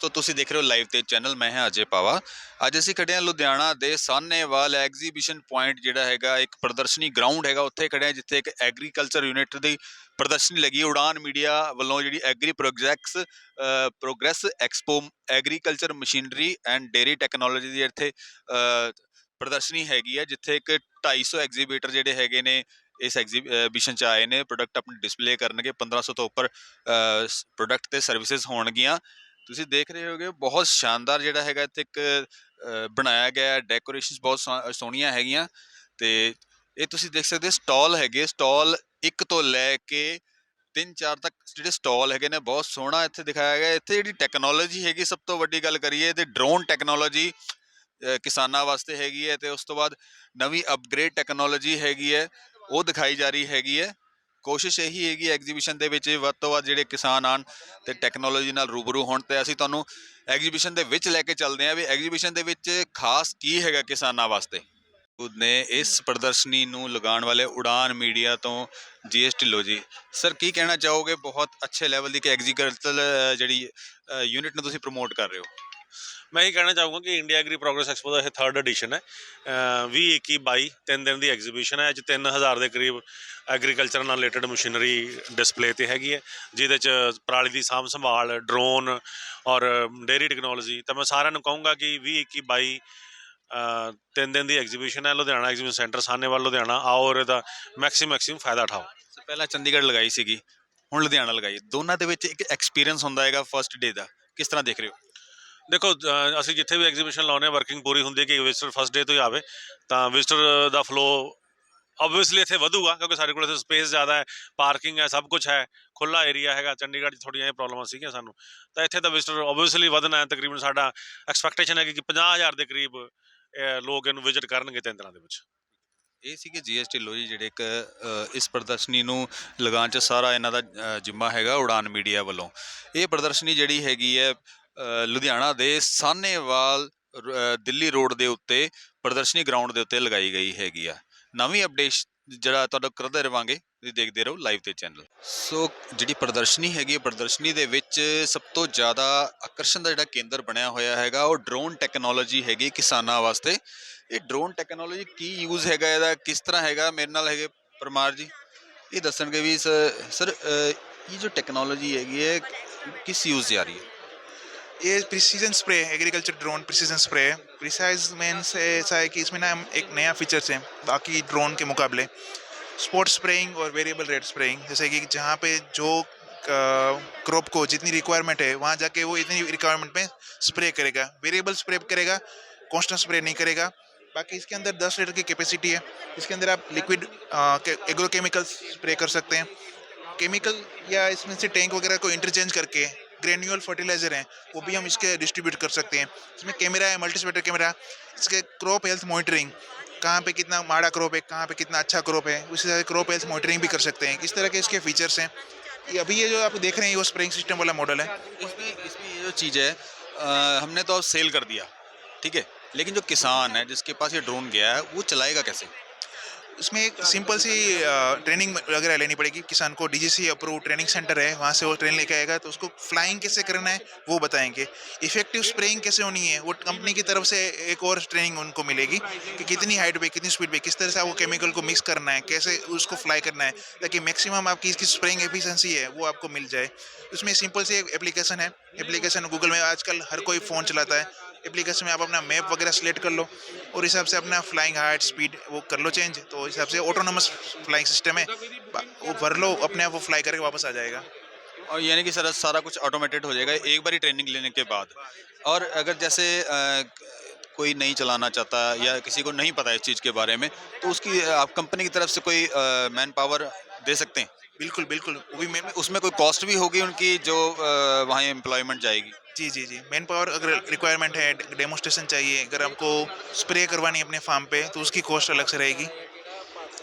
ਦੋਸਤੋ, ਤੁਸੀਂ ਦੇਖ ਰਹੇ ਹੋ ਲਾਈਵ ਤੇ ਚੈਨਲ ਮੈਂ ਹਾਂ ਅਜੇ ਪਾਵਾ। ਅੱਜ ਅਸੀਂ ਖੜੇ ਹਾਂ ਲੁਧਿਆਣਾ ਦੇ ਸਾਹਨੇਵਾਲ ਐਗਜ਼ੀਬਿਸ਼ਨ ਪੁਆਇੰਟ ਜਿਹੜਾ ਹੈਗਾ, ਇੱਕ ਪ੍ਰਦਰਸ਼ਨੀ ਗਰਾਊਂਡ ਹੈਗਾ, ਉੱਥੇ ਖੜੇ ਹਾਂ ਜਿੱਥੇ ਇੱਕ ਐਗਰੀਕਲਚਰ ਯੂਨਿਟ ਦੀ ਪ੍ਰਦਰਸ਼ਨੀ ਲੱਗੀ ਉਡਾਨ ਮੀਡੀਆ ਵੱਲੋਂ ਜਿਹੜੀ agri projects progress expo agriculture machinery and dairy technology ਦੀ ਇੱਥੇ ਪ੍ਰਦਰਸ਼ਨੀ ਹੈਗੀ ਹੈ, ਜਿੱਥੇ ਇੱਕ 250 ਐਗਜ਼ੀਬਿਟਰ ਜਿਹੜੇ ਹੈਗੇ ਨੇ, ਇਸ ਐਗਜ਼ੀਬਿਸ਼ਨ ਚ ਆਏ ਨੇ। ਪ੍ਰੋਡਕਟ ਆਪਣੇ ਡਿਸਪਲੇ ਕਰਨਗੇ। 1500 ਤੋਂ ਉੱਪਰ ਪ੍ਰੋਡਕਟ ਤੇ ਸਰਵਿਸਿਜ਼ ਹੋਣਗੀਆਂ। ਤੁਸੀਂ ਦੇਖ ਰਹੇ ਹੋਗੇ ਬਹੁਤ ਸ਼ਾਨਦਾਰ ਜਿਹੜਾ ਹੈਗਾ ਇੱਥੇ ਇੱਕ ਅ, ਬਣਾਇਆ ਗਿਆ ਡੈਕੋਰੇਸ਼ਨਸ ਬਹੁਤ ਸੋਹ- ਸੋਹਣੀਆਂ ਹੈਗੀਆਂ ਤੇ ਇਹ ਤੁਸੀਂ ਦੇਖ ਸਕਦੇ ਸਟਾਲ ਹੈਗੇ ਸਟਾਲ ਇੱਕ ਤੋਂ ਲੈ ਕੇ ਤਿੰਨ ਚਾਰ ਤੱਕ ਜਿਹੜੇ ਸਟਾਲ ਹੈਗੇ ਨੇ ਬਹੁਤ ਸੋਹਣਾ ਇੱਥੇ ਦਿਖਾਇਆ ਗਿਆ। ਇੱਥੇ ਜਿਹੜੀ ਟੈਕਨੋਲੋਜੀ ਹੈਗੀ ਸਭ ਤੋਂ ਵੱਡੀ ਗੱਲ ਕਰੀਏ ਤੇ ਡਰੋਨ ਟੈਕਨੋਲੋਜੀ ਕਿਸਾਨਾਂ ਵਾਸਤੇ ਹੈਗੀ ਹੈ ਤੇ ਉਸ ਤੋਂ ਬਾਅਦ ਨਵੀਂ ਅਪਗ੍ਰੇਡ ਟੈਕਨੋਲੋਜੀ ਹੈਗੀ ਹੈ ਉਹ ਦਿਖਾਈ ਜਾ ਰਹੀ ਹੈਗੀ ਹੈ। ਕੋਸ਼ਿਸ਼ ਇਹੀ ਹੈਗੀ ਐਗਜ਼ੀਬਿਸ਼ਨ ਦੇ ਵਿੱਚ ਵੱਧ ਤੋਂ ਵੱਧ ਜਿਹੜੇ ਕਿਸਾਨ ਆਣ ਤੇ ਟੈਕਨੋਲੋਜੀ ਨਾਲ ਰੂਬਰੂ ਹੋਣ ਤੇ ਅਸੀਂ ਤੁਹਾਨੂੰ ਐਗਜ਼ੀਬਿਸ਼ਨ ਦੇ ਵਿੱਚ ਲੈ ਕੇ ਚੱਲਦੇ ਹਾਂ ਵੀ ਐਗਜ਼ੀਬਿਸ਼ਨ ਦੇ ਵਿੱਚ ਖਾਸ ਕੀ ਹੈਗਾ ਕਿਸਾਨਾਂ ਵਾਸਤੇ? ਖੁਦ ਨੇ ਇਸ ਪ੍ਰਦਰਸ਼ਨੀ ਨੂੰ ਲਗਾਉਣ ਵਾਲੇ ਉਡਾਨ ਮੀਡੀਆ ਤੋਂ G S Dhillon ji. Sir, ਕੀ ਕਹਿਣਾ ਚਾਹੋਗੇ? ਬਹੁਤ ਅੱਛੇ ਲੈਵਲ ਦੀ ਕਿ ਐਗਜੀਕਲਚਰ ਜਿਹੜੀ ਯੂਨਿਟ ਨੂੰ ਤੁਸੀਂ ਪ੍ਰਮੋਟ ਕਰ ਰਹੇ ਹੋ। ਮੈਂ ਇਹ ਕਹਿਣਾ ਚਾਹੂੰਗਾ ਕਿ ਇੰਡੀਆ ਐਗਰੀ ਪ੍ਰੋਗਰੈਸ ਐਕਸਪੋ ਦਾ ਇਹ ਥਰਡ ਐਡੀਸ਼ਨ ਹੈ। ਅਹ 20 21 22 ਤਿੰਨ ਦਿਨ ਦੀ ਐਗਜ਼ੀਬਿਸ਼ਨ ਹੈ। ਇਹ 'ਚ 3000 ਦੇ ਕਰੀਬ ਐਗਰੀਕਲਚਰ ਨਾਲ ਰਿਲੇਟਡ ਮਸ਼ੀਨਰੀ ਡਿਸਪਲੇ ਤੇ ਹੈਗੀ ਹੈ, ਜਿਹਦੇ ਚ ਪਰਾਲੀ ਦੀ ਸਾਂਭ ਸੰਭਾਲ ਡਰੋਨ ਔਰ ਡੇਰੀ ਟੈਕਨੋਲੋਜੀ ਤਾਂ ਮੈਂ ਸਾਰਿਆਂ ਨੂੰ ਕਹੂੰਗਾ ਕਿ 20 21 22 ਤਿੰਨ ਦਿਨ ਦੀ ਐਗਜ਼ੀਬਿਸ਼ਨ ਹੈ। Ludhiana exhibition centre Sahnewal Ludhiana. ਆਓ ਔਰ ਇਹਦਾ ਮੈਕਸਿਮਮ ਮੈਕਸਿਮਮ ਫਾਇਦਾ ਉਠਾਓ। ਪਹਿਲਾਂ ਚੰਡੀਗੜ੍ਹ ਲਗਾਈ ਸੀਗੀ, ਹੁਣ ਲੁਧਿਆਣਾ ਲਗਾਈ। ਦੋਨਾਂ ਦੇ ਵਿੱਚ ਇੱਕ ਐਕਸਪੀਰੀਅੰਸ ਹੁੰਦਾ ਹੈਗਾ ਫਰਸਟ ਡੇ ਦਾ। ਕਿਸ ਤਰ੍ਹਾਂ ਦੇਖ ਰਹੇ ਹੋ? ਦੇਖੋ ਅਹ ਅਸੀਂ ਜਿੱਥੇ ਵੀ ਐਗਜ਼ੀਬਿਸ਼ਨ ਲਾਉਂਦੇ ਹਾਂ ਵਰਕਿੰਗ ਪੂਰੀ ਹੁੰਦੀ ਹੈ ਕਿ ਵਿਜ਼ਟਰ ਫਸਟ ਡੇ ਤੋਂ ਹੀ ਆਵੇ ਤਾਂ ਵਿਜ਼ਟਰ ਦਾ ਫਲੋ ਆਬਵੀਅਸਲੀ ਇੱਥੇ ਵਧੂਗਾ ਕਿਉਂਕਿ ਸਾਡੇ ਕੋਲ ਇੱਥੇ ਸਪੇਸ ਜ਼ਿਆਦਾ ਹੈ ਪਾਰਕਿੰਗ ਹੈ ਸਭ ਕੁਝ ਹੈ ਖੁੱਲਾ ਏਰੀਆ ਹੈਗਾ ਚੰਡੀਗੜ੍ਹ 'ਚ ਥੋੜ੍ਹੀਆਂ ਇਹ ਪ੍ਰੋਬਲਮਾਂ ਸੀਗੀਆਂ ਸਾਨੂੰ। ਤਾਂ ਇੱਥੇ ਤਾਂ ਵਿਜ਼ਟਰ ਆਬਵੀਅਸਲੀ ਵਧਣਾ ਹੈ ਤਕਰੀਬਨ ਸਾਡਾ ਐਕਸਪੈਕਟੇਸ਼ਨ ਹੈ ਕਿ 50000 ਦੇ ਕਰੀਬ ਇਹ ਲੋਕ ਇਹਨੂੰ ਵਿਜ਼ਿਟ ਕਰਨਗੇ ਤਿੰਨ ਦਿਨਾਂ ਦੇ ਵਿੱਚ। ਇਹ ਸੀਗੇ ਜੀਐਸ ਢਿੱਲੋਂ ਜੀ ਜਿਹੜੇ ਇੱਕ ਅ, ਇਸ ਪ੍ਰਦਰਸ਼ਨੀ ਨੂੰ ਲਗਾਉਣ ਚ ਸਾਰਾ ਇਹਨਾਂ ਦਾ ਅ, ਜਿੰਮਾ ਹੈਗਾ ਉਡਾਨ ਮੀਡੀਆ ਵੱਲੋਂ। ਇਹ ਪ੍ਰਦਰਸ਼ਨੀ ਜਿਹੜੀ ਹੈਗੀ ਹੈ ਲੁਧਿਆਣਾ ਦੇ ਸਾਹਨੇਵਾਲ ਦਿੱਲੀ ਰੋਡ ਦੇ ਉੱਤੇ ਪ੍ਰਦਰਸ਼ਨੀ ਗਰਾਊਂਡ ਦੇ ਉੱਤੇ ਲਗਾਈ ਗਈ ਹੈਗੀ ਆ। ਨਵੀਂ ਅਪਡੇਟ ਜਿਹੜਾ ਤੁਹਾਡਾ ਕਰਦੇ ਰਵਾਂਗੇ, ਤੁਸੀਂ ਦੇਖਦੇ ਰਹੋ ਲਾਈਵ ਤੇ ਚੈਨਲ ਸੋ ਜਿਹੜੀ ਪ੍ਰਦਰਸ਼ਨੀ ਹੈਗੀ ਹੈ ਪ੍ਰਦਰਸ਼ਨੀ ਦੇ ਵਿੱਚ ਸਭ ਤੋਂ ਜ਼ਿਆਦਾ ਆਕਰਸ਼ਣ ਦਾ ਜਿਹੜਾ ਕੇਂਦਰ ਬਣਿਆ ਹੋਇਆ ਹੈਗਾ, ਉਹ ਡਰੋਨ ਟੈਕਨੋਲੋਜੀ ਹੈਗੀ ਕਿਸਾਨਾਂ ਵਾਸਤੇ। ਇਹ ਡਰੋਨ ਟੈਕਨੋਲੋਜੀ ਕੀ ਯੂਜ਼ ਹੈਗਾ, ਇਹਦਾ ਕਿਸ ਤਰ੍ਹਾਂ ਹੈਗਾ? ਮੇਰੇ ਨਾਲ ਹੈਗੇ ਪਰਮਾਰ ਜੀ। ਇਹ ਦੱਸਣਗੇ ਵੀ ਸਰ ਇਹ ਜੋ ਟੈਕਨੋਲੋਜੀ ਹੈਗੀ ਹੈ, ਕਿਸ ਯੂਜ਼ ਜਾ ਰਹੀ ਹੈ? ये precision spray agriculture drone precision spray precise से ऐसा है कि इसमें ना एक नया फीचर्स है बाकी ड्रोन के मुकाबले स्पॉट स्प्रेइंग और वेरिएबल रेट स्प्रेइंग जैसे कि जहाँ पे जो क्रॉप को जितनी रिक्वायरमेंट है, वहाँ जाके वो इतनी रिक्वायरमेंट में स्प्रे करेगा। वेरिएबल स्प्रे करेगा कॉन्स्टेंट स्प्रे नहीं करेगा। बाकी इसके अंदर 10 लीटर की कैपेसिटी है। इसके अंदर आप लिक्विड एग्रो केमिकल्स स्प्रे कर सकते हैं। केमिकल या इसमें से टैंक वगैरह को इंटरचेंज करके ग्रेन्यूअल फर्टिलाइज़र हैं वो भी हम इसके डिस्ट्रीब्यूट कर सकते हैं। इसमें कैमरा है मल्टीस्पेक्टर कैमरा इसके क्रॉप हेल्थ मॉनिटरिंग कहाँ पे कितना माड़ा क्रॉप है कहाँ पे कितना अच्छा क्रॉप है उसी तरह क्रॉप हेल्थ मॉनिटरिंग भी कर सकते हैं। इस तरह के इसके फीचर्स हैं। ये अभी ये जो आप देख रहे हैं वो स्प्रिंग सिस्टम वाला मॉडल है। इसमें इसमें ये जो चीज़ है अ, हमने तो सेल कर दिया ठीक है? लेकिन जो किसान है जिसके पास ये ड्रोन गया है वो चलाएगा कैसे? इसमें एक सिंपल सी ट्रेनिंग वगैरह लेनी पड़ेगी। किसान को डीजीसी अप्रूव ट्रेनिंग सेंटर है, वहाँ से वो ट्रेन लेके आएगा तो उसको फ्लाइंग कैसे करना है, वो बताएँगे। इफ़ेक्टिव स्प्रेइंग कैसे होनी है, वो कंपनी की तरफ़ से एक और ट्रेनिंग उनको मिलेगी कि कितनी हाइट पे, कितनी स्पीड पे, किस तरह से वो केमिकल को मिक्स करना है, कैसे उसको फ्लाई करना है, ताकि मैक्सिमम आपकी इसकी स्प्रेइंग एफिशिएंसी है, वो आपको मिल जाए। उसमें सिंपल सी एक एप्लीकेशन है एप्लीकेशन गूगल में आजकल हर कोई फ़ोन चलाता है। एप्लीकेशन में आप अपना मैप वगैरह सेलेक्ट कर लो, और हिसाब से अपना फ्लाइंग हाइट स्पीड वो कर लो चेंज तो हिसाब से ऑटोनोमस फ्लाइंग सिस्टम है। वो भर लो अपने आप वो फ्लाई करके वापस आ जाएगा। और यानी कि सर सारा कुछ ऑटोमेटेड हो जाएगा एक बार ही ट्रेनिंग लेने के बाद। और अगर जैसे अ, कोई नहीं चलाना चाहता या किसी को नहीं पता इस चीज़ के बारे में तो उसकी आप कंपनी की तरफ़ से कोई मैन पावर दे सकते हैं? बिल्कुल बिल्कुल। वो भी मैं उसमें कोई कॉस्ट भी होगी उनकी जो वहाँ एम्प्लॉयमेंट जाएगी? जी जी जी। मैन पावर अगर रिक्वायरमेंट है डेमोस्ट्रेशन चाहिए अगर आपको स्प्रे करवानी है अपने फार्म पे तो उसकी कॉस्ट अलग से रहेगी।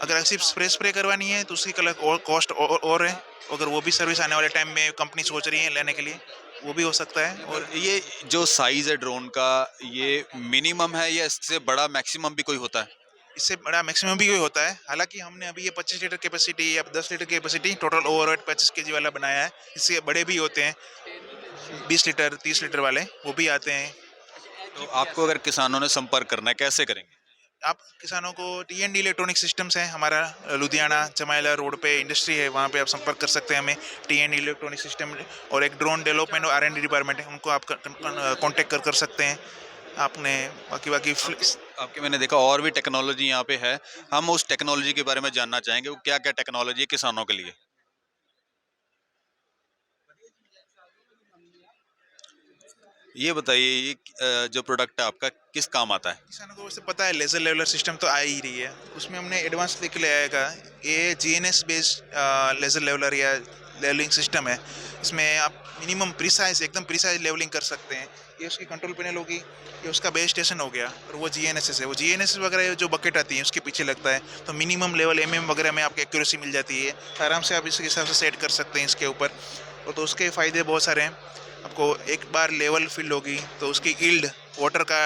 अगर सिर्फ़ स्प्रे स्प्रे करवानी है तो उसकी कलर और कॉस्ट और, और है। अगर वो भी सर्विस आने वाले टाइम में कंपनी सोच रही है लेने के लिए वो भी हो सकता है। और ये जो साइज़ है ड्रोन का ये मिनिमम है या इससे बड़ा मैक्सिमम भी कोई होता है? इससे बड़ा मैक्सिमम भी कोई होता है। हालाँकि हमने अभी ये 25 लीटर कैपेसिटी या 10 लीटर कैपेसिटी टोटल ओवरऑल पच्चीस के वाला बनाया है। इससे बड़े भी होते हैं। बीस लीटर तीस लीटर वाले वो भी आते हैं। तो आपको अगर किसानों ने संपर्क करना है कैसे करेंगे? आप किसानों को T N D electronic systems है हमारा लुधियाना चमाइला रोड पे इंडस्ट्री है वहाँ पे आप संपर्क कर सकते हैं हमें। T N D electronic system और एक ड्रोन डेवलपमेंट और आर एन डी डिपार्टमेंट है उनको आप कॉन्टेक्ट कर कर सकते हैं। आपने बाकी बाकी आपके मैंने देखा और भी टेक्नोलॉजी यहाँ पे है। हम उस टेक्नोलॉजी के बारे में जानना चाहेंगे वो क्या क्या टेक्नोलॉजी है किसानों के लिए? ये बताइए, ये जो प्रोडक्ट है आपका, किस काम आता है? किसानों को वैसे पता है लेजर लेवलर सिस्टम तो आ ही रही है। उसमें हमने एडवांस लेके ले आएगा ये G N S based laser leveller या लेवलिंग सिस्टम है। इसमें आप मिनिमम प्रिसाइज एकदम प्रिसाइज लेवलिंग कर सकते हैं। ये उसकी कंट्रोल पैनल होगी, ये उसका बेस स्टेशन हो गया, और वो जी एन एस है। वो जी एन एस वगैरह जो बकेट आती है, उसके पीछे लगता है। तो मिनिमम लेवल एम एम वगैरह में आपकी एक्यूरेसी मिल जाती है। आराम से आप इसके हिसाब से सेट कर सकते हैं इसके ऊपर। और तो उसके फ़ायदे बहुत सारे हैं। आपको एक बार लेवल फिल होगी तो उसकी ईल्ड वाटर का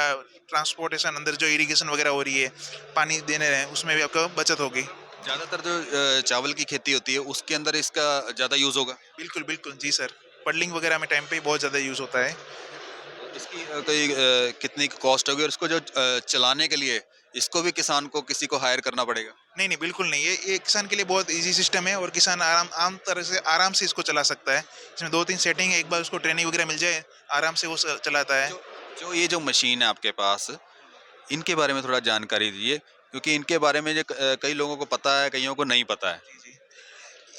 ट्रांसपोर्टेशन अंदर जो इरिगेशन वगैरह हो रही है पानी देने रहे उसमें भी आपको बचत होगी। ज़्यादातर जो चावल की खेती होती है उसके अंदर इसका ज़्यादा यूज़ होगा? बिल्कुल बिल्कुल जी सर। पडलिंग वगैरह में टाइम पे बहुत ज़्यादा यूज़ होता है। इसकी कोई कितनी कॉस्ट होगी? और इसको जो चलाने के लिए इसको भी किसान को किसी को हायर करना पड़ेगा? नहीं नहीं बिल्कुल नहीं। ये ये किसान के लिए बहुत इजी सिस्टम है और किसान आराम आम तरह से आराम से इसको चला सकता है। इसमें दो तीन सेटिंग है एक बार उसको ट्रेनिंग वगैरह मिल जाए आराम से वो चलाता है। जो जो ये जो मशीन है आपके पास इनके बारे में थोड़ा जानकारी दीजिए क्योंकि इनके बारे में जो कई लोगों को पता है कईयों को नहीं पता है।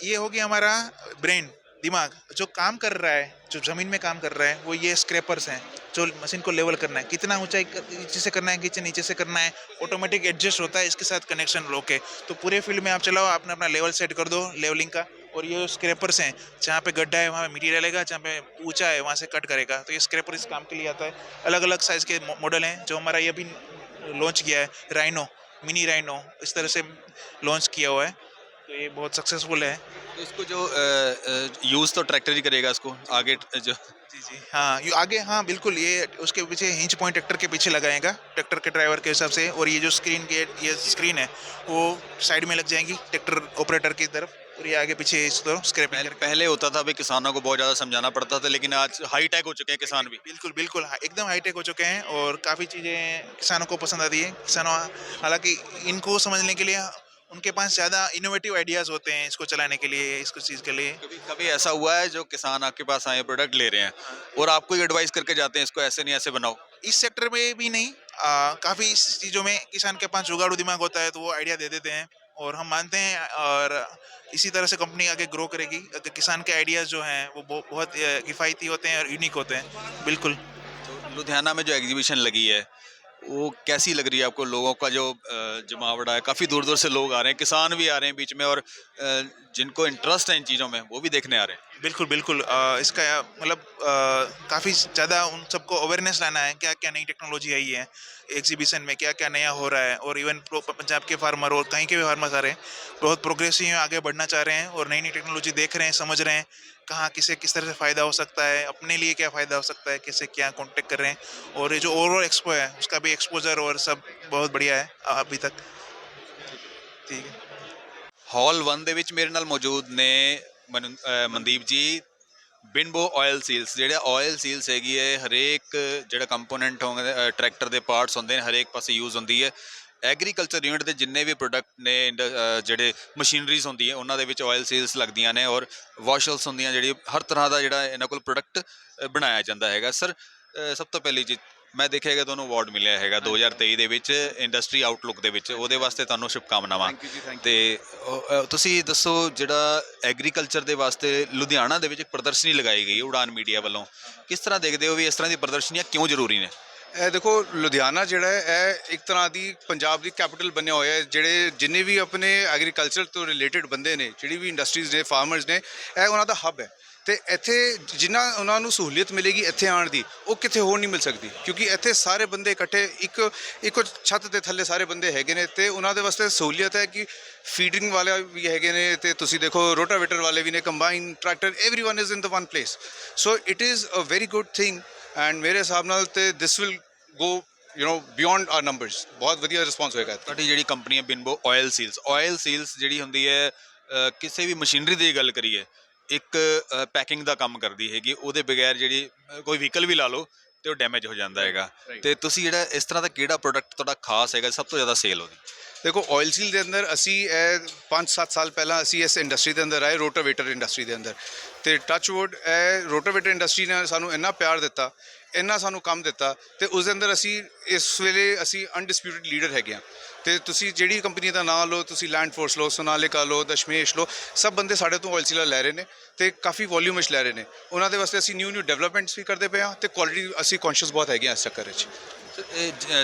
ये हो गया हमारा ब्रेन दिमाग, जो काम कर रहा है, जो ज़मीन में काम कर रहा है, वो ये स्क्रैपर्स हैं, जो मशीन को लेवल करना है। कितना ऊंचाई नीचे से करना है नीचे नीचे से करना है ऑटोमेटिक एडजस्ट होता है, इसके साथ कनेक्शन रोके। तो पूरे फ़ील्ड में आप चलाओ, आपने अपना लेवल सेट कर दो लेवलिंग का, और ये स्क्रैपर्स हैं, जहाँ पे गड्ढा है, वहाँ पे मिट्टी डालेगा, जहाँ पे ऊँचा है, वहाँ से कट करेगा। तो ये स्क्रैपर इस काम के लिए आता है। अलग अलग साइज़ के मॉडल हैं, जो हमारा ये भी लॉन्च किया है राइनो मिनी राइनो इस तरह से लॉन्च किया हुआ है। तो ये बहुत सक्सेसफुल है। तो इसको जो यूज़ तो ट्रैक्टर ही करेगा इसको आगे जो जी जी हाँ ये आगे हाँ बिल्कुल ये उसके पीछे हिंच पॉइंट ट्रैक्टर के पीछे लगाएगा ट्रैक्टर के ड्राइवर के हिसाब से और ये जो स्क्रीन के ये स्क्रीन है वो साइड में लग जाएँगी ट्रैक्टर ऑपरेटर की तरफ़ और ये आगे पीछे इस तरह स्क्रैप पहले पहले होता था भाई किसानों को बहुत ज़्यादा समझाना पड़ता था लेकिन आज हाई टेक हो चुके हैं किसान भी। बिल्कुल बिल्कुल हाँ, एकदम हाईटेक हो चुके हैं और काफ़ी चीज़ें किसानों को पसंद आती है। किसानों हालाँकि इनको समझने के लिए उनके पास ज़्यादा इनोवेटिव आइडियाज़ होते हैं इसको चलाने के लिए इसको चीज़ के लिए। कभी कभी ऐसा हुआ है जो किसान आपके पास आए प्रोडक्ट ले रहे हैं और आपको एडवाइस करके जाते हैं इसको ऐसे नहीं ऐसे बनाओ। इस सेक्टर में भी नहीं काफ़ी इस चीज़ों में किसान के पास जुगाड़ू दिमाग होता है तो वो आइडिया दे देते हैं और हम मानते हैं और इसी तरह से कंपनी आगे ग्रो करेगी। किसान के आइडियाज़ जो हैं वो बहुत किफ़ायती होते हैं और यूनिक होते हैं। बिल्कुल। तो लुधियाना में जो एग्जीबिशन लगी है वो कैसी लग रही है आपको लोगों का जो अ, जमावड़ा है काफ़ी दूर दूर से लोग आ रहे हैं किसान भी आ रहे हैं बीच में और अ, जिनको इंटरेस्ट है इन चीज़ों में वो भी देखने आ रहे हैं बिल्कुल बिल्कुल अ, इसका मतलब काफ़ी ज़्यादा उन सबको अवेयरनेस लाना है क्या क्या नई टेक्नोलॉजी आई है एग्जीबिशन में क्या क्या नया हो रहा है और इवन पंजाब के फार्मर और कहीं के भी फार्मर्स आ रहे हैं बहुत प्रोग्रेसिव हैं आगे बढ़ना चाह रहे हैं और नई नई टेक्नोलॉजी देख रहे हैं समझ रहे हैं कहाँ किसे किस तरह से फ़ायदा हो सकता है अपने लिए क्या फ़ायदा हो सकता है कैसे क्या कॉन्टेक्ट कर रहे हैं और ये जो ओवरऑल एक्सपो है उसका भी एक्सपोजर और सब बहुत बढ़िया है अभी तक ठीक है ਹਾਲ 1 ਦੇ ਵਿੱਚ ਮੇਰੇ ਨਾਲ ਮੌਜੂਦ ਨੇ ਮਨ- ਅ, ਮਨਦੀਪ ਜੀ, ਬਿਨਬੋ ਆਇਲ ਸੀਲਸ ਜਿਹੜੇ ਆਇਲ ਸੀਲਸ ਹੈਗੀ ਹੈ, ਹਰੇਕ ਜਿਹੜਾ ਕੰਪੋਨੈਂਟ ਹੋਣਗੇ ਟਰੈਕਟਰ ਦੇ ਪਾਰਟਸ ਹੁੰਦੇ ਨੇ, ਹਰੇਕ ਪਾਸੇ ਯੂਜ਼ ਹੁੰਦੀ ਹੈ। ਐਗਰੀਕਲਚਰ ਯੂਨਿਟ ਦੇ ਜਿੰਨੇ ਵੀ ਪ੍ਰੋਡਕਟ ਨੇ, ਇੰਡ- ਜਿਹੜੇ ਮਸ਼ੀਨਰੀਜ਼ ਹੁੰਦੀ ਹੈ, ਉਹਨਾਂ ਦੇ ਵਿੱਚ ਆਇਲ ਸੀਲਸ ਲੱਗਦੀਆਂ ਨੇ ਔਰ ਵਾਸ਼ਲਸ ਹੁੰਦੀਆਂ, ਜਿਹੜੀ ਹਰ ਤਰ੍ਹਾਂ ਦਾ ਜਿਹੜਾ ਇਹਨਾਂ ਕੋਲ ਪ੍ਰੋਡਕਟ ਬਣਾਇਆ ਜਾਂਦਾ ਹੈਗਾ। ਸਰ ਸਭ ਤੋਂ ਪਹਿਲੀ ਚੀਜ਼ ਮੈਂ ਦੇਖਿਆ ਹੈਗਾ ਤੁਹਾਨੂੰ ਅਵਾਰਡ ਮਿਲਿਆ ਹੈਗਾ 2023 ਦੇ ਵਿੱਚ ਇੰਡਸਟਰੀ ਆਊਟਲੁੱਕ ਦੇ ਵਿੱਚ ਉਹਦੇ ਵਾਸਤੇ ਤੁਹਾਨੂੰ ਸ਼ੁਭਕਾਮਨਾਵਾਂ। ਤੇ ਤੁਸੀਂ ਦੱਸੋ ਜਿਹੜਾ ਐਗਰੀਕਲਚਰ ਦੇ ਵਾਸਤੇ ਲੁਧਿਆਣਾ ਦੇ ਵਿੱਚ ਇੱਕ ਪ੍ਰਦਰਸ਼ਨੀ ਲਗਾਈ ਗਈ ਉਡਾਨ ਮੀਡੀਆ ਵੱਲੋਂ ਕਿਸ ਤਰ੍ਹਾਂ ਦੇਖਦੇ ਹੋ ਵੀ ਇਸ ਤਰ੍ਹਾਂ ਦੀ ਪ੍ਰਦਰਸ਼ਨੀਆਂ ਕਿਉਂ ਜ਼ਰੂਰੀ ਨੇ? ਇਹ ਦੇਖੋ ਲੁਧਿਆਣਾ ਜਿਹੜਾ ਹੈ ਇਹ ਇੱਕ ਤਰ੍ਹਾਂ ਦੀ ਪੰਜਾਬ ਦੀ ਕੈਪੀਟਲ ਬਣਿਆ ਹੋਇਆ ਹੈ ਜਿਹੜੇ ਜਿੰਨੇ ਵੀ ਆਪਣੇ ਐਗਰੀਕਲਚਰ ਤੋਂ ਰਿਲੇਟਡ ਬੰਦੇ ਨੇ ਜਿਹੜੀ ਵੀ ਇੰਡਸਟਰੀਜ਼ ਨੇ ਫਾਰਮਰਸ ਨੇ ਇਹ ਉਹਨਾਂ ਦਾ ਹੱਬ ਹੈ। ਤੇ ਇੱਥੇ ਜਿੰਨਾ ਉਹਨਾਂ ਨੂੰ ਸਹੂਲੀਅਤ ਮਿਲੇਗੀ ਇੱਥੇ ਆਉਣ ਦੀ ਉਹ ਕਿਤੇ ਹੋਰ ਨਹੀਂ ਮਿਲ ਸਕਦੀ ਕਿਉਂਕਿ ਇੱਥੇ ਸਾਰੇ ਬੰਦੇ ਇਕੱਠੇ ਇੱਕ ਇੱਕੋ ਛੱਤ ਦੇ ਥੱਲੇ ਸਾਰੇ ਬੰਦੇ ਹੈਗੇ ਨੇ ਤੇ ਉਹਨਾਂ ਦੇ ਵਾਸਤੇ ਸਹੂਲੀਅਤ ਹੈ ਕਿ ਫੀਡਿੰਗ ਵਾਲੇ ਵੀ ਹੈਗੇ ਨੇ ਤੇ ਤੁਸੀਂ ਦੇਖੋ ਰੋਟਾਵੇਟਰ ਵਾਲੇ ਵੀ ਨੇ combine tractor everyone is in the one place so it is a very good thing and ਮੇਰੇ ਹਿਸਾਬ ਨਾਲ ਤੇ this will go you know beyond our numbers ਬਹੁਤ ਵਧੀਆ ਰਿਸਪੌਂਸ ਹੋਏਗਾ ਇੱਥੇ ਤੁਹਾਡੀ ਜਿਹੜੀ ਕੰਪਨੀ ਹੈ ਬਿਨਬੋ ਆਇਲ ਸੀਲਸ ਆਇਲ ਸੀਲਸ ਜਿਹੜੀ ਹੁੰਦੀ ਹੈ ਅ, ਕਿਸੇ ਵੀ ਮਸ਼ੀਨਰੀ ਦੀ ਗੱਲ ਕਰੀਏ ਇੱਕ ਪੈਕਿੰਗ ਦਾ ਕੰਮ ਕਰਦੀ ਹੈਗੀ ਉਹਦੇ ਬਗੈਰ ਜਿਹੜੀ ਕੋਈ ਵਹੀਕਲ ਵੀ ਲਾ ਲਓ ਤੇ ਉਹ ਡੈਮੇਜ ਹੋ ਜਾਂਦਾ ਹੈਗਾ। ਤੇ ਤੁਸੀਂ ਜਿਹੜਾ ਇਸ ਤਰ੍ਹਾਂ ਦਾ ਕਿਹੜਾ ਪ੍ਰੋਡਕਟ ਤੁਹਾਡਾ ਖਾਸ ਹੈਗਾ ਸਭ ਤੋਂ ਜ਼ਿਆਦਾ ਸੇਲ ਉਹਦੀ? ਦੇਖੋ ਆਇਲ ਸੀਲ ਦੇ ਅੰਦਰ ਅਸੀਂ ਇਹ 5-7 ਸਾਲ ਪਹਿਲਾਂ ਅਸੀਂ ਇਸ ਇੰਡਸਟਰੀ ਦੇ ਅੰਦਰ ਆਏ, ਰੋਟੋਵੇਟਰ ਇੰਡਸਟਰੀ ਦੇ ਅੰਦਰ। ਤੇ ਟੱਚਵੁੱਡ ਇਹ ਰੋਟੋਵੇਟਰ ਇੰਡਸਟਰੀ ਨੇ ਸਾਨੂੰ ਇੰਨਾ ਪਿਆਰ ਦਿੱਤਾ, ਇੰਨਾ ਸਾਨੂੰ ਕੰਮ ਦਿੱਤਾ, ਤੇ ਉਸ ਦੇ ਅੰਦਰ ਅਸੀਂ ਇਸ ਵੇਲੇ ਅਸੀਂ ਅਨਡਿਸਪਿਊਟਡ ਲੀਡਰ ਹੈਗੇ ਆ ਤੇ ਤੁਸੀਂ ਜਿਹੜੀ ਕੰਪਨੀ ਦਾ ਨਾਮ ਲਓ, ਤੁਸੀਂ ਲੈਂਡ ਫੋਰਸ ਲਓ, ਸੋਨਾਲਿਕਾ ਲਓ, ਦਸ਼ਮੇਸ਼ ਲਓ, ਸਭ ਬੰਦੇ ਸਾਡੇ ਤੋਂ ਆਇਲ ਸੀਲਰ ਲੈ ਰਹੇ ਨੇ ਤੇ ਕਾਫੀ ਵੋਲਿਊਮ ਵਿੱਚ ਲੈ ਰਹੇ ਨੇ। ਉਹਨਾਂ ਦੇ ਵਾਸਤੇ ਅਸੀਂ ਨਿਊ ਨਿਊ ਡਿਵੈਲਪਮੈਂਟਸ ਵੀ ਕਰਦੇ ਪਏ ਆ ਤੇ ਕੁਆਲਿਟੀ ਅਸੀਂ ਕੌਨਸ਼ੀਅਸ ਬਹੁਤ ਹੈਗੇ ਆ ਇਸ ਚੱਕਰ ਵਿੱਚ।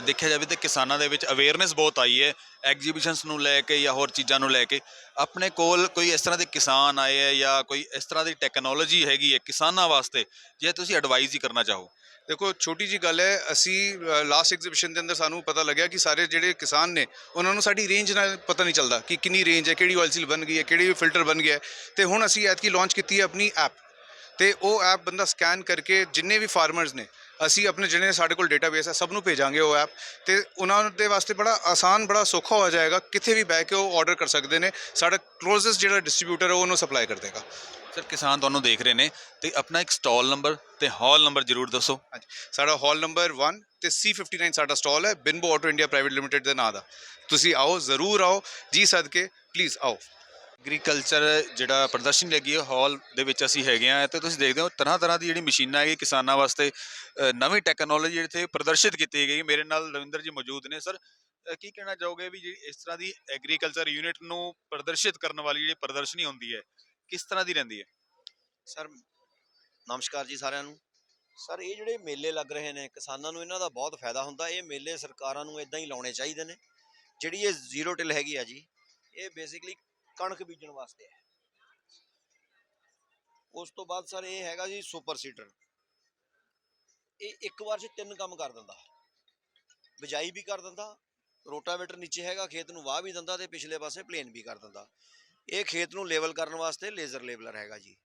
ਦੇਖਿਆ ਜਾਵੇ ਤਾਂ ਕਿਸਾਨਾਂ ਦੇ ਵਿੱਚ ਅਵੇਅਰਨੈਸ ਬਹੁਤ ਆਈ ਹੈ ਐਗਜ਼ੀਬਿਸ਼ਨਸ ਨੂੰ ਲੈ ਕੇ ਜਾਂ ਹੋਰ ਚੀਜ਼ਾਂ ਨੂੰ ਲੈ ਕੇ। ਆਪਣੇ ਕੋਲ ਕੋਈ ਇਸ ਤਰ੍ਹਾਂ ਦੇ ਕਿਸਾਨ ਆਏ ਹੈ ਜਾਂ ਕੋਈ ਇਸ ਤਰ੍ਹਾਂ ਦੀ ਟੈਕਨੋਲੋਜੀ ਹੈਗੀ ਹੈ ਕਿਸਾਨਾਂ ਵਾਸਤੇ, ਜੇ ਤੁਸੀਂ ਐਡਵਾਈਸ ਹੀ ਕਰਨਾ ਚਾਹੋ। ਦੇਖੋ, ਛੋਟੀ ਜੀ ਗੱਲ ਹੈ, ਅਸੀਂ ਲਾਸਟ ਐਗਜ਼ੀਬਿਸ਼ਨ ਦੇ ਅੰਦਰ ਸਾਨੂੰ ਪਤਾ ਲੱਗਿਆ ਕਿ ਸਾਰੇ ਜਿਹੜੇ ਕਿਸਾਨ ਨੇ, ਉਹਨਾਂ ਨੂੰ ਸਾਡੀ ਰੇਂਜ ਨਾਲ ਪਤਾ ਨਹੀਂ ਚੱਲਦਾ ਕਿ ਕਿੰਨੀ ਰੇਂਜ ਹੈ, ਕਿਹੜੀ ਆਇਲ ਸੀਲ ਬਣ ਗਈ ਹੈ, ਕਿਹੜੀ ਫਿਲਟਰ ਬਣ ਗਿਆ ਹੈ। ਤੇ ਹੁਣ ਅਸੀਂ ਐਤਕੀ ਲਾਂਚ ਕੀਤੀ ਹੈ ਆਪਣੀ ਐਪ ਤੇ ਉਹ ਐਪ ਬੰਦਾ ਸਕੈਨ ਕਰਕੇ ਜਿੰਨੇ ਵੀ ਫਾਰਮਰਸ ਨੇ ਅਸੀਂ ਆਪਣੇ ਜਿਹੜੇ ਸਾਡੇ ਕੋਲ ਡੇਟਾਬੇਸ ਹੈ ਸਭ ਨੂੰ ਭੇਜਾਂਗੇ ਉਹ ਐਪ ਤੇ ਉਹਨਾਂ ਦੇ ਵਾਸਤੇ ਬੜਾ ਆਸਾਨ ਬੜਾ ਸੌਖਾ ਹੋ ਜਾਏਗਾ। ਕਿੱਥੇ ਵੀ ਬਹਿ ਕੇ ਉਹ ਆਰਡਰ ਕਰ ਸਕਦੇ ਨੇ। ਸਾਡਾ ਕਲੋਜ਼ੈਸਟ ਜਿਹੜਾ ਡਿਸਟ੍ਰੀਬਿਊਟਰ ਹੈ ਉਹ ਉਹਨੂੰ ਸਪਲਾਈ ਕਰ ਦੇਗਾ। ਸਰ ਕਿਸਾਨ ਤੁਹਾਨੂੰ ਦੇਖ ਰਹੇ ਨੇ। ਤੇ ਆਪਣਾ ਇੱਕ ਸਟਾਲ ਨੰਬਰ ਤੇ ਹਾਲ ਨੰਬਰ ਜ਼ਰੂਰ ਦੱਸੋ। ਹਾਂਜੀ। ਸਾਡਾ ਹਾਲ ਨੰਬਰ 1 ਤੇ C59 ਸਾਡਾ ਸਟਾਲ ਹੈ। ਬਿਨਬੋ ਆਟੋ ਇੰਡੀਆ ਪ੍ਰਾਈਵੇਟ ਲਿਮਟਿਡ ਦੇ ਨਾਂ ਦਾ। ਤੁਸੀਂ ਆਓ ਜ਼ਰੂਰ ਆਓ। ਜੀ ਸਦਕੇ ਪਲੀਜ਼ ਆਓ। ਐਗਰੀਕਲਚਰ ਜਿਹੜਾ ਪ੍ਰਦਰਸ਼ਨੀ ਲੱਗੀ ਹੈ ਹਾਲ ਦੇ ਵਿੱਚ ਅਸੀਂ ਹੈਗੇ ਆ ਤੇ ਤੁਸੀਂ ਦੇਖਦੇ ਹੋ ਤਰ੍ਹਾਂ ਤਰ੍ਹਾਂ ਦੀ ਜਿਹੜੀ ਮਸ਼ੀਨਾਂ ਹੈਗੀ ਕਿਸਾਨਾਂ ਵਾਸਤੇ ਨਵੀਂ ਟੈਕਨੋਲੋਜੀ ਇੱਥੇ ਪ੍ਰਦਰਸ਼ਿਤ ਕੀਤੀ ਗਈ ਮੇਰੇ ਨਾਲ ਰਵਿੰਦਰ ਜੀ ਮੌਜੂਦ ਨੇ। ਸਰ ਕੀ ਕਹਿਣਾ ਚਾਹੋਗੇ ਵੀ ਜਿਹੜੀ ਇਸ ਤਰ੍ਹਾਂ ਦੀ ਐਗਰੀਕਲਚਰ ਯੂਨਿਟ ਨੂੰ ਪ੍ਰਦਰਸ਼ਿਤ ਕਰਨ ਵਾਲੀ ਜਿਹੜੀ ਪ੍ਰਦਰਸ਼ਨੀ ਹੁੰਦੀ ਹੈ, ਕਿਸ ਤਰ੍ਹਾਂ ਦੀ ਰਹਿੰਦੀ ਹੈ? ਸਰ ਨਮਸਕਾਰ ਜੀ ਸਾਰਿਆਂ ਨੂੰ। ਸਰ ਇਹ ਜਿਹੜੇ ਮੇਲੇ ਲੱਗ ਰਹੇ ਨੇ, ਕਿਸਾਨਾਂ ਨੂੰ ਇਹਨਾਂ ਦਾ ਬਹੁਤ ਫਾਇਦਾ ਹੁੰਦਾ। ਇਹ ਮੇਲੇ ਸਰਕਾਰਾਂ ਨੂੰ ਇਦਾਂ ਹੀ ਲਾਉਣੇ ਚਾਹੀਦੇ ਨੇ। ਜਿਹੜੀ ਇਹ ਜ਼ੀਰੋ ਟਿਲ ਹੈਗੀ ਆ ਜੀ, ਇਹ ਬੇਸਿਕਲੀ ਕਣਕ ਬੀਜਣ ਵਾਸਤੇ ਹੈ। ਉਸ ਤੋਂ ਬਾਅਦ ਸਰ ਇਹ ਹੈਗਾ ਜੀ ਸੁਪਰ ਸੀਡਰ। ਇਹ ਇੱਕ ਵਾਰ 'ਚ ਤਿੰਨ ਕੰਮ ਕਰ ਦਿੰਦਾ। ਬਿਜਾਈ ਵੀ ਕਰ ਦਿੰਦਾ, ਰੋਟਾਵੇਟਰ ਨੀਚੇ ਹੈਗਾ, ਖੇਤ ਨੂੰ ਵਾਹ ਵੀ ਦਿੰਦਾ ਤੇ ਪਿਛਲੇ ਪਾਸੇ ਪਲੇਨ ਵੀ ਕਰ ਦਿੰਦਾ। ਇਹ ਖੇਤ ਨੂੰ ਲੈਵਲ ਕਰਨ ਵਾਸਤੇ ਲੇਜ਼ਰ ਲੇਵਲਰ ਹੈਗਾ ਜੀ।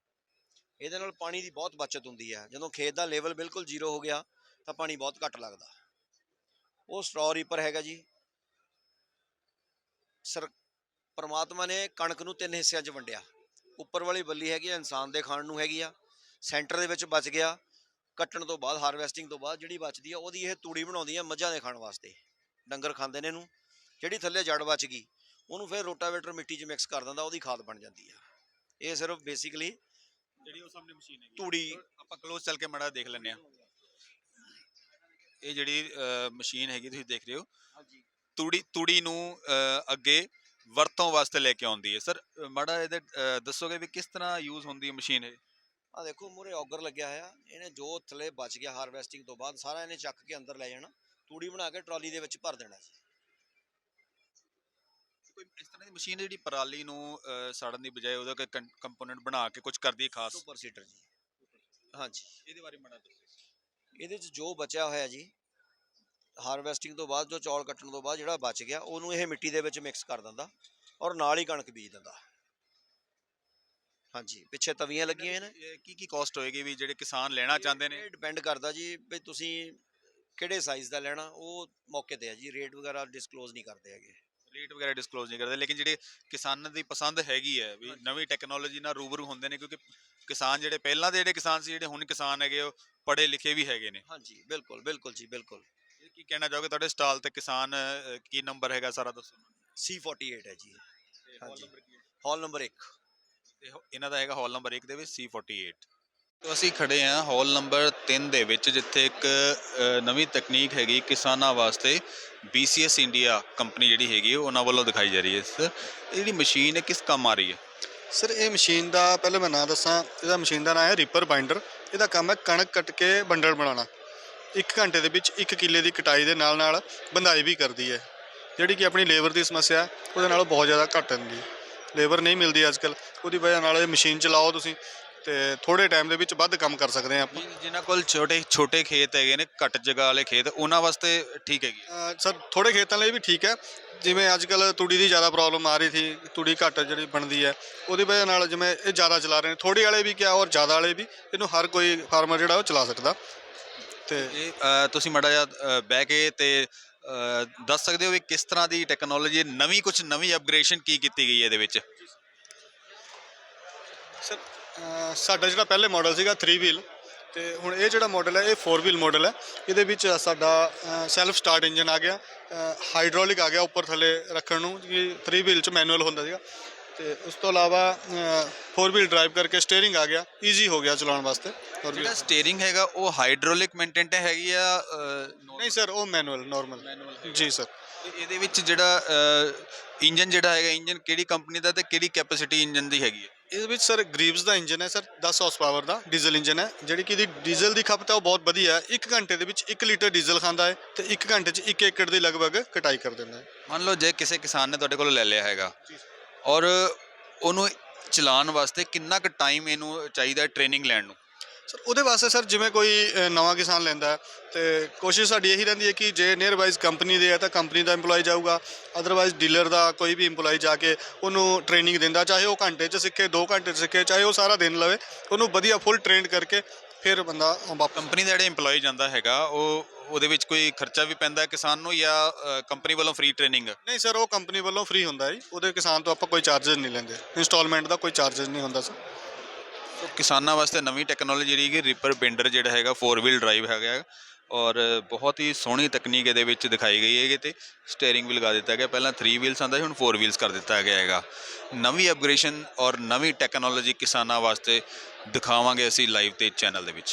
ਇਹਦੇ ਨਾਲ ਪਾਣੀ ਦੀ ਬਹੁਤ ਬਚਤ ਹੁੰਦੀ ਹੈ। ਜਦੋਂ ਖੇਤ ਦਾ ਲੈਵਲ ਬਿਲਕੁਲ ਜ਼ੀਰੋ ਹੋ ਗਿਆ, ਤਾਂ ਪਾਣੀ ਬਹੁਤ ਘੱਟ ਲੱਗਦਾ। ਉਹ ਸਟ੍ਰॉ ਰੀਪਰ ਹੈਗਾ ਜੀ। ਸਰ ਪਰਮਾਤਮਾ ਨੇ ਕਣਕ ਨੂੰ ਤਿੰਨ ਹਿੱਸਿਆਂ 'ਚ ਵੰਡਿਆ। ਉੱਪਰ ਵਾਲੀ ਬੱਲੀ ਹੈਗੀ ਆ ਇਨਸਾਨ ਦੇ ਖਾਣ ਨੂੰ ਹੈਗੀ ਆ। ਸੈਂਟਰ ਦੇ ਵਿੱਚ ਬਚ ਗਿਆ। ਕੱਟਣ ਤੋਂ ਬਾਅਦ ਹਾਰਵੈਸਟਿੰਗ ਤੋਂ ਬਾਅਦ ਜਿਹੜੀ ਬਚਦੀ ਆ ਉਹਦੀ ਇਹ ਤੂੜੀ ਬਣਾਉਂਦੀ ਆ ਮੱਝਾਂ ਦੇ ਖਾਣ ਵਾਸਤੇ। ਡੰਗਰ ਖਾਂਦੇ ਨੇ ਇਹਨੂੰ। ਜਿਹੜੀ ਥੱਲੇ ਜੜ ਬਚ ਗਈ ਉਹਨੂੰ ਫਿਰ ਰੋਟਾਵੇਟਰ ਮਿੱਟੀ 'ਚ ਮਿਕਸ ਕਰ ਦਿੰਦਾ ਉਹਦੀ ਖਾਦ ਬਣ ਜਾਂਦੀ ਆ। ਇਹ ਸਿਰਫ ਬੇਸਿਕਲੀ ਜਿਹੜੀ ਉਹ ਸਾਹਮਣੇ ਮਸ਼ੀਨ ਹੈਗੀ ਤੂੜੀ ਆਪਾਂ ਕਲੋਜ਼ ਚੱਲ ਕੇ ਮੜਾ ਦੇਖ ਲੈਂਦੇ ਆ ਇਹ ਜਿਹੜੀ ਮਸ਼ੀਨ ਹੈਗੀ ਤੁਸੀਂ ਦੇਖ ਰਹੇ ਹੋ। ਤੂੜੀ ਤੂੜੀ ਨੂੰ ਅੱਗੇ ਵਰਤੋਂ ਵਾਸਤੇ ਲੈ ਕੇ ਆਉਂਦੀ ਹੈ। ਸਰ ਮਾੜਾ ਇਹਦੇ ਅ, ਦੱਸੋਗੇ ਵੀ ਕਿਸ ਤਰ੍ਹਾਂ ਯੂਜ਼ ਹੁੰਦੀ ਹੈ ਮਸ਼ੀਨ ਇਹ? ਆ ਦੇਖੋ ਮੂਰੇ ਔਗਰ ਲੱਗਿਆ ਹੋਇਆ ਇਹਨੇ ਜੋ ਥੱਲੇ ਬਚ ਗਿਆ ਹਾਰਵੈਸਟਿੰਗ ਤੋਂ ਬਾਅਦ ਸਾਰਾ ਇਹਨੇ ਚੱਕ ਕੇ ਅੰਦਰ ਲੈ ਜਾਣਾ ਤੂੜੀ ਬਣਾ ਕੇ ਟਰਾਲੀ ਦੇ ਵਿੱਚ ਭਰ ਦੇਣਾ ਜੀ ਕੋਈ ਇਸ ਤਰ੍ਹਾਂ ਦੀ ਮਸ਼ੀਨ ਜਿਹੜੀ ਪਰਾਲੀ ਨੂੰ ਅ, ਸਾੜਨ ਦੀ ਬਜਾਏ ਉਹਦਾ ਕੋਈ ਕੰਪੋਨੈਂਟ ਬਣਾ ਕੇ ਕੁਝ ਕਰਦੀ ਹੈ ਖਾਸ? ਸੁਪਰ ਸੀਟਰ ਜੀ। ਹਾਂਜੀ। ਇਹਦੇ ਬਾਰੇ ਮਾੜਾ ਦੱਸੋ। ਇਹਦੇ 'ਚ ਜੋ ਬਚਿਆ ਹੋਇਆ ਜੀ ਹਾਰਵੈਸਟਿੰਗ ਤੋਂ ਬਾਅਦ ਜੋ ਚੌਲ ਕੱਟਣ ਤੋਂ ਬਾਅਦ ਜਿਹੜਾ ਬਚ ਗਿਆ ਉਹਨੂੰ ਇਹ ਮਿੱਟੀ ਦੇ ਵਿੱਚ ਮਿਕਸ ਕਰ ਦਿੰਦਾ ਔਰ ਨਾਲ ਹੀ ਕਣਕ ਬੀਜ ਦਿੰਦਾ। ਹਾਂਜੀ ਪਿੱਛੇ ਤਵੀਆਂ ਲੱਗੀਆਂ ਹੋਈਆਂ ਨੇ ਕੀ ਕੀ ਕਾਸਟ ਹੋਏਗੀ ਵੀ ਜਿਹੜੇ ਕਿਸਾਨ ਲੈਣਾ ਚਾਹੁੰਦੇ ਨੇ? ਇਹ ਡਿਪੈਂਡ ਕਰਦਾ ਜੀ ਵੀ ਤੁਸੀਂ ਕਿਹੜੇ ਸਾਈਜ਼ ਦਾ ਲੈਣਾ ਉਹ ਮੌਕੇ ਤੇ ਹੈ ਜੀ। ਰੇਟ ਵਗੈਰਾ ਡਿਸਕਲੋਜ਼ ਨਹੀਂ ਕਰਦੇ ਹੈਗੇ। ਰੇਟ ਵਗੈਰਾ ਡਿਸਕਲੋਜ਼ ਨਹੀਂ ਕਰਦੇ ਲੇਕਿਨ ਜਿਹੜੇ ਕਿਸਾਨਾਂ ਦੀ ਪਸੰਦ ਹੈਗੀ ਹੈ ਵੀ ਨਵੀਂ ਟੈਕਨੋਲੋਜੀ ਨਾਲ ਰੂਬਰੂ ਹੁੰਦੇ ਨੇ ਕਿਉਂਕਿ ਕਿਸਾਨ ਜਿਹੜੇ ਪਹਿਲਾਂ ਦੇ ਜਿਹੜੇ ਕਿਸਾਨ ਸੀ ਜਿਹੜੇ ਹੁਣ ਕਿਸਾਨ ਹੈਗੇ ਉਹ ਪੜ੍ਹੇ ਲਿਖੇ ਵੀ ਹੈਗੇ ਨੇ। ਹਾਂਜੀ ਬਿਲਕੁਲ ਬਿਲਕੁਲ ਜੀ ਬਿਲਕੁਲ। ਕੀ ਕਹਿਣਾ ਚਾਹੋਗੇ? ਤੁਹਾਡੇ ਸਟਾਲ ਤੇ ਕਿਸਾਨ ਕੀ ਨੰਬਰ ਹੈਗਾ ਸਾਰਾ ਦੱਸੋ? C48 ਹੈ ਜੀ। ਹਾਂਜੀ। ਹਾਲ ਨੰਬਰ 1 ਤੇ ਹੋ- ਇਹਨਾਂ ਦਾ ਹੈਗਾ ਹਾਲ ਨੰਬਰ 1 ਦੇ ਵਿੱਚ C48 ਤੋਂ ਅਸੀਂ ਖੜੇ ਹਾਂ ਹਾਲ ਨੰਬਰ 3 ਦੇ ਵਿੱਚ ਜਿੱਥੇ ਇੱਕ ਅ, ਨਵੀਂ ਤਕਨੀਕ ਹੈਗੀ ਕਿਸਾਨਾਂ ਵਾਸਤੇ BCS ਇੰਡੀਆ ਕੰਪਨੀ ਜਿਹੜੀ ਹੈਗੀ ਹੈ, ਉਹਨਾਂ ਵੱਲੋਂ ਦਿਖਾਈ ਜਾ ਰਹੀ ਹੈ। ਸਰ ਇਹ ਜਿਹੜੀ ਮਸ਼ੀਨ ਹੈ ਕਿਸ ਕੰਮ ਆ ਰਹੀ ਹੈ? ਸਰ ਇਹ ਮਸ਼ੀਨ ਦਾ ਪਹਿਲਾਂ ਮੈਂ ਨਾਂ ਦੱਸਾਂ। ਇਹਦਾ ਮਸ਼ੀਨ ਦਾ ਨਾਮ ਹੈ ਰੀਪਰ ਬਾਈਂਡਰ ਇਹਦਾ ਕੰਮ ਹੈ ਕਣਕ ਕੱਟ ਕੇ ਬੰਡਲ ਬਣਾਉਣਾ। 1 ਘੰਟੇ ਦੇ ਵਿੱਚ 1 ਕਿੱਲੇ ਦੀ ਕਟਾਈ ਦੇ ਨਾਲ ਨਾਲ ਬੰਦਾਈ ਵੀ ਕਰਦੀ ਹੈ। ਜਿਹੜੀ ਕਿ ਆਪਣੀ ਲੇਬਰ ਦੀ ਸਮੱਸਿਆ ਉਹਦੇ ਨਾਲੋਂ ਬਹੁਤ ਜ਼ਿਆਦਾ ਘੱਟ ਹੁੰਦੀ ਹੈ। ਲੇਬਰ ਨਹੀਂ ਮਿਲਦੀ ਅੱਜ ਕੱਲ ਉਹਦੀ ਵਜ੍ਹਾ ਨਾਲ ਇਹ ਮਸ਼ੀਨ ਚਲਾਓ ਤੁਸੀਂ ਤੇ ਥੋੜੇ ਟਾਈਮ ਦੇ ਵਿੱਚ ਵੱਧ ਕੰਮ ਕਰ ਸਕਦੇ ਹਾਂ ਆਪਾਂ। ਜਿਨ੍ਹਾਂ ਕੋਲ ਛੋਟੇ ਛੋਟੇ ਖੇਤ ਹੈਗੇ ਨੇ ਘੱਟ ਜਗ੍ਹਾ ਵਾਲੇ ਖੇਤ ਉਹਨਾਂ ਵਾਸਤੇ ਠੀਕ ਹੈਗੀ ਸਰ ਥੋੜੇ ਖੇਤਾਂ ਲਈ ਵੀ ਠੀਕ ਹੈ। ਜਿਵੇਂ ਅੱਜ ਕੱਲ ਤੂੜੀ ਦੀ ਜ਼ਿਆਦਾ ਪ੍ਰੋਬਲਮ ਆ ਰਹੀ ਸੀ ਤੂੜੀ ਘੱਟ ਜਿਹੜੀ ਬਣਦੀ ਹੈ ਉਹਦੀ ਵਜ੍ਹਾ ਨਾਲ ਜਿਵੇਂ ਇਹ ਜ਼ਿਆਦਾ ਚਲਾ ਰਹੇ ਨੇ। ਥੋੜੀ ਵਾਲੇ ਵੀ ਕਿਆ ਔਰ ਜ਼ਿਆਦਾ ਵਾਲੇ ਵੀ ਇਹਨੂੰ ਹਰ ਕੋਈ ਫਾਰਮਰ ਜਿਹੜਾ ਉਹ ਚਲਾ ਸਕਦਾ। ਤੇ ਇਹ ਅ, ਤੁਸੀਂ ਮੜਾ ਅ, ਬਹਿ ਕੇ ਤੇ ਅ, ਦੱਸ ਸਕਦੇ ਹੋ ਵੀ ਕਿਸ ਤਰ੍ਹਾਂ ਦੀ ਟੈਕਨੋਲੋਜੀ ਨਵੀਂ ਕੁਝ ਨਵੀਂ ਅਪਗ੍ਰੇਡੇਸ਼ਨ ਕੀ ਕੀਤੀ ਗਈ ਹੈ ਇਹਦੇ ਵਿੱਚ? ਸਰ ਸਾਡਾ ਜਿਹੜਾ ਪਹਿਲੇ ਮਾਡਲ ਸੀਗਾ 3 ਵੀਲ ਤੇ ਹੁਣ ਇਹ ਜਿਹੜਾ ਮਾਡਲ ਹੈ ਇਹ 4 ਵੀਲ ਮਾਡਲ ਹੈ। ਇਹਦੇ ਵਿੱਚ ਸਾਡਾ ਸੈਲਫ ਸਟਾਰਟ ਇੰਜਨ ਆ ਗਿਆ ਹਾਈਡ੍ਰੋਲਿਕ ਆ ਗਿਆ ਉੱਪਰ ਥੱਲੇ ਰੱਖਣ ਨੂੰ ਕਿ 3 ਵੀਲ ਚ ਮੈਨੂਅਲ ਹੁੰਦਾ ਸੀਗਾ। ਤੇ ਉਸ ਤੋਂ ਇਲਾਵਾ 4 ਵੀਲ ਡਰਾਈਵ ਕਰਕੇ ਸਟੀਅਰਿੰਗ ਆ ਗਿਆ ਈਜ਼ੀ ਹੋ ਗਿਆ ਚਲਾਉਣ ਵਾਸਤੇ। ਜਿਹੜਾ ਸਟੀਅਰਿੰਗ ਹੈਗਾ ਉਹ ਹਾਈਡ੍ਰੋਲਿਕ ਮੇਨਟੇਨਟ ਹੈਗੀ ਆ ਨਹੀਂ ਸਰ ਉਹ ਮੈਨੂਅਲ ਨਾਰਮਲ ਜੀ ਸਰ। ਇਹਦੇ ਵਿੱਚ ਜਿਹੜਾ ਇੰਜਨ ਜਿਹੜਾ ਹੈਗਾ ਇੰਜਨ ਕਿਹੜੀ ਕੰਪਨੀ ਦਾ ਤੇ ਕਿਹੜੀ ਕੈਪੈਸਿਟੀ ਇੰਜਨ ਦੀ ਹੈਗੀ ਹੈ ਇਹਦੇ ਵਿੱਚ ਸਰ ਗਰੀਵਸ ਦਾ ਇੰਜਨ ਹੈ ਸਰ 10 ਹਾਰਸ ਪਾਵਰ ਦਾ ਡੀਜ਼ਲ ਇੰਜਨ ਹੈ। ਜਿਹੜੀ ਕਿ ਇਹਦੀ ਡੀਜ਼ਲ ਦੀ ਖਪਤ ਹੈ ਉਹ ਬਹੁਤ ਵਧੀਆ ਹੈ। 1 ਘੰਟੇ ਦੇ ਵਿੱਚ 1 ਲੀਟਰ ਡੀਜ਼ਲ ਖਾਂਦਾ ਹੈ ਤੇ 1 ਘੰਟੇ 'ਚ 1 ਏਕੜ ਦੀ ਲਗਭਗ ਕਟਾਈ ਕਰ ਦਿੰਦਾ ਹੈ। ਮੰਨ ਲਓ ਜੇ ਕਿਸੇ ਕਿਸਾਨ ਨੇ ਤੁਹਾਡੇ ਕੋਲੋਂ ਲੈ ਲਿਆ ਹੈਗਾ ਔਰ ਉਹਨੂੰ ਚਲਾਉਣ ਵਾਸਤੇ ਕਿੰਨਾ ਕੁ ਟਾਈਮ ਇਹਨੂੰ ਚਾਹੀਦਾ ਟ੍ਰੇਨਿੰਗ ਲੈਣ ਨੂੰ? ਸਰ ਉਹਦੇ ਵਾਸਤੇ ਸਰ ਜਿਵੇਂ ਕੋਈ ਨਵਾਂ ਕਿਸਾਨ ਲੈਂਦਾ ਹੈ, ਤੇ ਕੋਸ਼ਿਸ਼ ਸਾਡੀ ਇਹੀ ਰਹਿੰਦੀ ਹੈ ਕਿ ਜੇ ਨੀਅਰ ਵਾਈਜ਼ ਕੰਪਨੀ ਦੇ ਹੈ ਤਾਂ ਕੰਪਨੀ ਦਾ EMPLOYE ਜਾਊਗਾ। ਅਦਰਵਾਈਜ਼ ਡੀਲਰ ਦਾ ਕੋਈ ਵੀ EMPLOYE ਜਾ ਕੇ ਉਹਨੂੰ ਟ੍ਰੇਨਿੰਗ ਦਿੰਦਾ ਚਾਹੇ ਉਹ ਘੰਟੇ 'ਚ ਸਿੱਖੇ 2 ਘੰਟੇ 'ਚ ਸਿੱਖੇ ਚਾਹੇ ਉਹ ਸਾਰਾ ਦਿਨ ਲਵੇ ਉਹਨੂੰ ਵਧੀਆ ਫੁੱਲ ਟ੍ਰੇਨਡ ਕਰਕੇ ਫਿਰ ਬੰਦਾ ਕੰਪਨੀ ਦਾ ਜਿਹੜਾ EMPLOYE ਜਾਂਦਾ ਹੈਗਾ ਉਹ ਉਹਦੇ ਵਿੱਚ ਕੋਈ ਖਰਚਾ ਵੀ ਪੈਂਦਾ ਕਿਸਾਨ ਨੂੰ ਜਾਂ ਕੰਪਨੀ ਵੱਲੋਂ ਫ੍ਰੀ ਟ੍ਰੇਨਿੰਗ ਨਹੀਂ ਸਰ ਉਹ ਕੰਪਨੀ ਵੱਲੋਂ ਫ੍ਰੀ ਹੁੰਦਾ ਜੀ। ਉਹਦੇ ਕਿਸਾਨ ਤੋਂ ਆਪਾਂ ਕੋਈ ਚਾਰਜਸ ਨਹੀਂ ਲੈਂਦੇ। ਇੰਸਟਾਲਮੈਂਟ ਦਾ ਕੋਈ ਚਾਰजेस ਨਹੀਂ ਹੁੰਦਾ ਸਰ। ਸੋ ਕਿਸਾਨਾਂ ਵਾਸਤੇ ਨਵੀਂ ਟੈਕਨੋਲੋਜੀ ਜਿਹੜੀ ਕਿ ਰੀਪਰ ਬੈਂਡਰ ਜਿਹੜਾ ਹੈਗਾ 4 ਵੀਲ ਡਰਾਈਵ ਹੈਗਾ ਔਰ ਬਹੁਤ ਹੀ ਸੋਹਣੀ ਤਕਨੀਕ ਇਹਦੇ ਵਿੱਚ ਦਿਖਾਈ ਗਈ ਹੈਗੀ ਤੇ ਸਟੀਅਰਿੰਗ ਵੀ ਲਗਾ ਦਿੱਤਾ ਗਿਆ। ਪਹਿਲਾਂ 3 ਵੀਲਸ ਆਂਦਾ ਸੀ, ਹੁਣ 4 ਵੀਲਸ ਕਰ ਦਿੱਤਾ ਗਿਆ ਹੈਗਾ। ਨਵੀਂ ਅਪਗ੍ਰੇਸ਼ਨ ਔਰ ਨਵੀਂ ਟੈਕਨੋਲੋਜੀ ਕਿਸਾਨਾਂ ਵਾਸਤੇ ਦਿਖਾਵਾਂਗੇ ਅਸੀਂ ਲਾਈਵ ਤੇ ਚੈਨਲ ਦੇ ਵਿੱਚ।